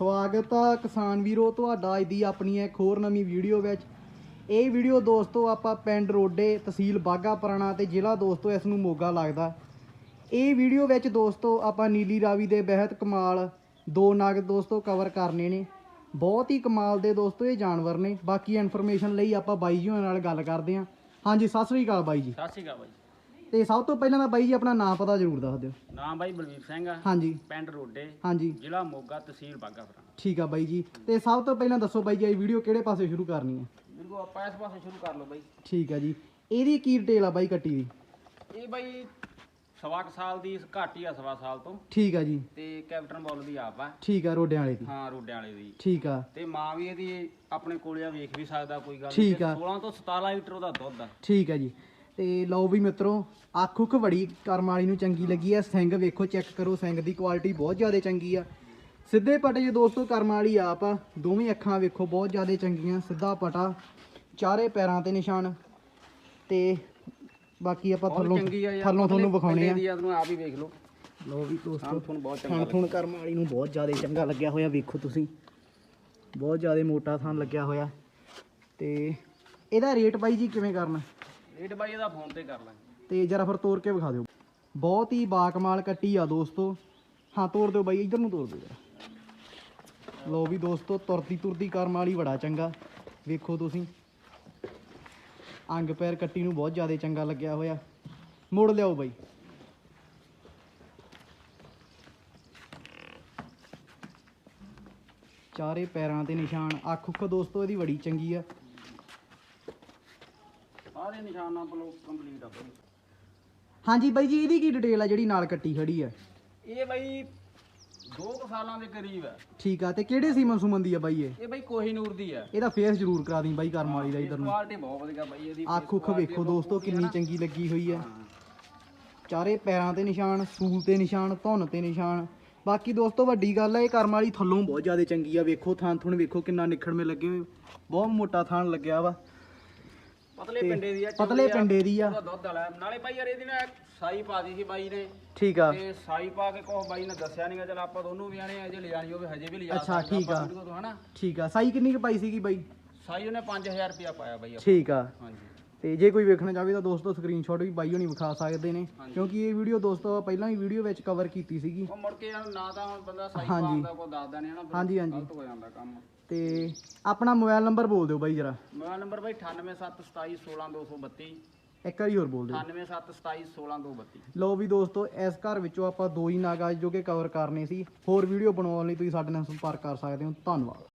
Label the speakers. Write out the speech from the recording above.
Speaker 1: ਸਵਾਗਤ ਆ ਕਿਸਾਨ ਵੀਰੋ, ਤੁਹਾਡਾ ਅੱਜ ਦੀ ਆਪਣੀ ਇੱਕ ਹੋਰ ਨਵੀਂ ਵੀਡੀਓ ਵਿੱਚ। ਇਹ ਵੀਡੀਓ ਦੋਸਤੋ ਆਪਾਂ ਪਿੰਡ ਰੋਡੇ ਤਹਿਸੀਲ ਬਾਗਾ ਪੁਰਾਣਾ ਤੇ ਜ਼ਿਲ੍ਹਾ ਦੋਸਤੋ ਇਸ ਨੂੰ ਮੋਗਾ ਲੱਗਦਾ। ਇਹ ਵੀਡੀਓ ਵਿੱਚ ਦੋਸਤੋ ਆਪਾਂ ਨੀਲੀ ਰਾਵੀ ਦੇ ਬਹਿਤ ਕਮਾਲ ਦੋ ਨਗ ਦੋਸਤੋ ਕਵਰ ਕਰਨੇ ਨੇ। ਬਹੁਤ ਹੀ ਕਮਾਲ ਦੇ ਦੋਸਤੋ ਇਹ ਜਾਨਵਰ ਨੇ। ਬਾਕੀ ਇਨਫੋਰਮੇਸ਼ਨ ਲਈ ਆਪਾਂ ਬਾਈ ਜੀ ਹੋਰਾਂ ਨਾਲ ਗੱਲ ਕਰਦੇ ਹਾਂ। ਹਾਂਜੀ, ਸਤਿ ਸ੍ਰੀ ਅਕਾਲ ਬਾਈ ਜੀ।
Speaker 2: ਸਤਿ ਸ਼੍ਰੀ ਅਕਾਲ ਬਾਈ
Speaker 1: ਤੇ ਸਭ ਤੋਂ ਪਹਿਲਾਂ ਤਾਂ ਬਾਈ ਜੀ ਆਪਣਾ ਨਾਮ ਪਤਾ ਜ਼ਰੂਰ ਦੱਸ ਦਿਓ।
Speaker 2: ਨਾਮ ਬਾਈ ਬਲਵੀਰ ਸਿੰਘ ਆ।
Speaker 1: ਹਾਂਜੀ।
Speaker 2: ਪਿੰਡ ਰੋਡੇ।
Speaker 1: ਹਾਂਜੀ।
Speaker 2: ਜ਼ਿਲ੍ਹਾ ਮੋਗਾ ਤਹਿਸੀਲ ਬਾਗਾਪੁਰਾ
Speaker 1: ਠੀਕ ਆ ਬਾਈ ਜੀ। ਤੇ ਸਭ ਤੋਂ ਪਹਿਲਾਂ ਦੱਸੋ ਬਾਈ ਜੀ ਇਹ ਵੀਡੀਓ ਕਿਹੜੇ ਪਾਸੇ ਸ਼ੁਰੂ ਕਰਨੀ ਹੈ
Speaker 2: ਬਿਲਕੁਲ ਆਪਾਂ ਇਸ ਪਾਸੇ ਸ਼ੁਰੂ ਕਰ ਲਓ ਬਾਈ।
Speaker 1: ਠੀਕ ਆ ਜੀ। ਇਹਦੀ ਕੀ ਡਿਟੇਲ ਆ ਬਾਈ ਕੱਟੀ ਦੀ?
Speaker 2: ਇਹ ਬਾਈ ਸਵਾ ਕੁ ਸਾਲ ਦੀ ਘੱਟ ਆ ਸਵਾ ਸਾਲ ਤੋਂ।
Speaker 1: ਠੀਕ ਆ ਜੀ।
Speaker 2: ਤੇ ਕੈਪਟਨ ਬੋਲ ਦੀ ਆਪ ਆ।
Speaker 1: ਠੀਕ ਆ ਰੋਡਿਆਂ ਵਾਲੇ ਦੀ।
Speaker 2: ਹਾਂ ਰੋਡਿਆਂ ਵਾਲੇ ਦੀ।
Speaker 1: ਠੀਕ ਆ।
Speaker 2: ਤੇ ਮਾਂ ਵੀ ਇਹਦੀ ਆਪਣੇ ਕੋਲੇ ਆ ਵੇਖ ਵੀ ਸਕਦਾ ਕੋਈ ਗੱਲ
Speaker 1: ਠੀਕ ਆ।
Speaker 2: 16 ਤੋਂ 17 ਲੀਟਰ ਉਹਦਾ ਦੁੱਧ ਆ।
Speaker 1: ਠੀਕ ਆ ਜੀ। ਤੇ ਲਓ ਵੀ ਮਿੱਤਰੋ ਅੱਖ ਉੱਖ ਬੜੀ ਕਰਮ ਵਾਲੀ ਨੂੰ ਚੰਗੀ ਲੱਗੀ ਆ। ਸਿੰਘ ਵੇਖੋ ਚੈੱਕ ਕਰੋ ਸਿੰਘ ਦੀ ਕੁਆਲਿਟੀ ਬਹੁਤ ਜ਼ਿਆਦਾ ਚੰਗੀ ਆ। ਸਿੱਧੇ ਪਟੇ ਜੇ ਦੋਸਤੋ ਕਰਮ ਵਾਲੀ ਆਪ ਆ। ਦੋਵੇਂ ਅੱਖਾਂ ਵੇਖੋ ਬਹੁਤ ਜ਼ਿਆਦਾ ਚੰਗੀਆਂ। ਸਿੱਧਾ ਪਟਾ ਚਾਰੇ ਪੈਰਾਂ ਤੇ ਨਿਸ਼ਾਨ। ਤੇ ਬਾਕੀ ਆਪਾਂ ਥੱਲੋਂ ਥੱਲੋਂ ਤੁਹਾਨੂੰ ਵਿਖਾਉਣੇ ਆ।
Speaker 2: ਤੁਹਾਨੂੰ ਆਪ ਹੀ ਵੇਖ ਲਓ।
Speaker 1: ਲਓ ਵੀ ਦੋਸਤੋ
Speaker 2: ਤੁਹਾਨੂੰ ਬਹੁਤ ਚੰਗਾ
Speaker 1: ਥੁਣ ਕਰਮ ਵਾਲੀ ਨੂੰ ਬਹੁਤ ਜ਼ਿਆਦਾ ਚੰਗਾ ਲੱਗਿਆ ਹੋਇਆ ਵੇਖੋ ਤੁਸੀਂ। ਬਹੁਤ ਜ਼ਿਆਦਾ ਮੋਟਾ ਥਣ ਲੱਗਿਆ ਹੋਇਆ। ਤੇ ਇਹਦਾ ਰੇਟ ਬਾਈ ਜੀ ਕਿਵੇਂ ਕਰਨਾ?
Speaker 2: ਰੇਟ ਬਾਈ ਇਹਦਾ ਫੋਨ ਤੇ ਕਰ ਲਾਂਗੇ।
Speaker 1: ਤੇ ਜਰਾ ਫਿਰ ਤੋੜ ਕੇ ਵਿਖਾ ਦਿਓ। ਬਹੁਤ ਹੀ ਬਾਕਮਾਲ ਕੱਟੀ ਆ ਦੋਸਤੋ। ਹਾਂ ਤੋੜ ਦਿਓ ਬਾਈ, ਇੱਧਰ ਨੂੰ ਤੋੜ ਦਿਓ ਜਰਾ। ਲਓ ਵੀ ਦੋਸਤੋ, ਤੁਰਦੀ ਤੁਰਦੀ ਕਰਮ ਵਾਲੀ ਬੜਾ ਚੰਗਾ। ਵੇਖੋ ਤੁਸੀਂ। ਅੰਗ ਪੈਰ ਕੱਟੀ ਨੂੰ ਬਹੁਤ ਜ਼ਿਆਦਾ ਚੰਗਾ ਲੱਗਿਆ ਹੋਇਆ। ਮੋੜ ਲਿਆਓ ਬਾਈ। ਚਾਰੇ ਪੈਰਾਂ ਤੇ ਨਿਸ਼ਾਨ। ਅੱਖ ਉੱਖ ਦੋਸਤੋ, ਇਹਦੀ ਬੜੀ ਚੰਗੀ ਆ।
Speaker 2: ਸਾਰੇ ਨਿਸ਼ਾਨਾਂ ਬਲੋ ਕੰਪਲੀਟ ਆ ਬਾਈ।
Speaker 1: ਹਾਂਜੀ ਬਾਈ ਜੀ ਇਹਦੀ ਕੀ ਡਿਟੇਲ ਆ ਜਿਹੜੀ ਨਾਲ ਕੱਟੀ ਖੜੀ ਆ?
Speaker 2: ਇਹ ਬਾਈ 2 ਸਾਲਾਂ ਦੇ ਕਰੀਬ ਹੈ
Speaker 1: ਠੀਕ ਆ ਤੇ ਕਿਹੜੇ ਸੀਮਨ ਸੁਮਨ ਦੀ ਆ ਬਾਈ ਇਹ?
Speaker 2: ਇਹ ਬਾਈ ਕੋਹੀਨੂਰ ਦੀ ਹੈ
Speaker 1: ਇਹਦਾ ਫੇਸ ਜ਼ਰੂਰ ਕਰਾ ਦੀ ਬਾਈ ਕਰਮ ਵਾਲੀ ਦਾ ਇਧਰ ਨੂੰ।
Speaker 2: ਕੁਆਲਿਟੀ ਬਹੁਤ ਵਧੀਆ ਬਾਈ ਇਹਦੀ
Speaker 1: ਅੱਖ ਉੱਖ ਵੇਖੋ ਦੋਸਤੋ ਕਿੰਨੀ ਚੰਗੀ ਲੱਗੀ ਹੋਈ ਆ। ਚਾਰੇ ਪੈਰਾਂ ਤੇ ਨਿਸ਼ਾਨ ਸੂਲ ਤੇ ਨਿਸ਼ਾਨ ਧੁੰਨ ਤੇ ਨਿਸ਼ਾਨ। ਬਾਕੀ ਦੋਸਤੋ ਵੱਡੀ ਗੱਲ ਆ ਇਹ ਕਰਮ ਵਾਲੀ ਥੱਲੋਂ ਬਹੁਤ ਜ਼ਿਆਦਾ ਚੰਗੀ ਆ। ਵੇਖੋ ਥਾਂ ਥੁਣ ਵੇਖੋ ਕਿੰਨਾ ਨਿਖੜਵੇਂ ਲੱਗੇ ਹੋਏ। ਬਹੁਤ ਮੋਟਾ ਥਾਂ ਲੱਗਿਆ ਵਾ।
Speaker 2: ਪਤਲੇ ਪਿੰਡੇ ਦੀ ਆ
Speaker 1: ਪਤਲੇ ਪਿੰਡੇ ਦੀ ਆ।
Speaker 2: ਦੁੱਧ ਵਾਲਾ। ਨਾਲੇ ਬਾਈ ਯਾਰ ਇਹਦੀ ਨਾ ਸਾਈ ਪਾ ਦੀ ਸੀ ਬਾਈ ਨੇ।
Speaker 1: ਠੀਕ ਆ।
Speaker 2: ਤੇ ਸਾਈ ਪਾ ਕੇ ਕੋਹ ਬਾਈ ਨੇ ਦੱਸਿਆ ਨਹੀਂਗਾ ਚਲ ਆਪਾਂ ਦੋਨੋਂ ਵੀ ਆਣੇ ਅਜੇ ਲਿਜਾਣੀ ਹੋਵੇ ਹਜੇ ਵੀ ਲਿਜਾ
Speaker 1: ਅੱਛਾ, ਠੀਕ ਆ।
Speaker 2: ਹਨਾ।
Speaker 1: ਠੀਕ ਆ। ਸਾਈ ਕਿੰਨੀ ਕੁ ਪਾਈ ਸੀਗੀ ਬਾਈ?
Speaker 2: ਸਾਈ ਉਹਨੇ 5000 ਰੁਪਇਆ ਪਾਇਆ ਬਾਈ
Speaker 1: ਠੀਕ ਆ।
Speaker 2: ਹਾਂਜੀ।
Speaker 1: ਤੇ ਜੇ ਕੋਈ ਵੇਖਣਾ ਚਾਹਵੇ ਤਾਂ ਦੋਸਤੋ ਸਕਰੀਨਸ਼ਾਟ ਵੀ ਬਾਈ ਹੋਣੀ ਵਿਖਾ ਸਕਦੇ ਨੇ। ਕਿਉਂਕਿ ਇਹ ਵੀਡੀਓ ਦੋਸਤੋ ਪਹਿਲਾਂ ਹੀ ਵੀਡੀਓ ਵਿੱਚ ਕਵਰ ਕੀਤੀ ਸੀਗੀ।
Speaker 2: ਉਹ ਮੁੜ ਕੇ ਯਾਰ ਨਾ ਤਾਂ ਹੁਣ ਬੰਦਾ ਸਾਈ
Speaker 1: ਹਾਂਜੀ।
Speaker 2: ਪਾਉਂਦਾ ਕੋਈ ਦੱਸਦਾ ਨਹੀਂ ਹਨਾ ਫਿਰ
Speaker 1: ਹਾਂਜੀ, ਹਾਂਜੀ।
Speaker 2: ਗਲਤ ਹੋ ਜਾਂਦਾ ਕੰਮ।
Speaker 1: ਤੇ ਆਪਣਾ ਮੋਬਾਈਲ ਨੰਬਰ ਬੋਲ ਦਿਓ ਬਾਈ ਜਰਾ।
Speaker 2: ਮੋਬਾਈਲ ਨੰਬਰ ਬਾਈ 9872716232
Speaker 1: ਇੱਕ ਵਾਰੀ ਹੋਰ ਬੋਲ ਦਿਓ।
Speaker 2: 9872716232
Speaker 1: ਲੋ ਵੀ ਦੋਸਤੋ ਇਸ ਘਰ ਵਿੱਚੋਂ ਆਪਾਂ ਦੋ ਹੀ ਨਾਗਾ ਜੋ ਕਿ ਕਵਰ ਕਰਨੇ ਸੀ। ਹੋਰ ਵੀਡੀਓ ਬਣਾਉਣ ਲਈ ਤੁਸੀਂ ਸਾਡੇ ਨਾਲ ਸੰਪਰਕ ਕਰ ਸਕਦੇ ਹੋ। ਧੰਨਵਾਦ।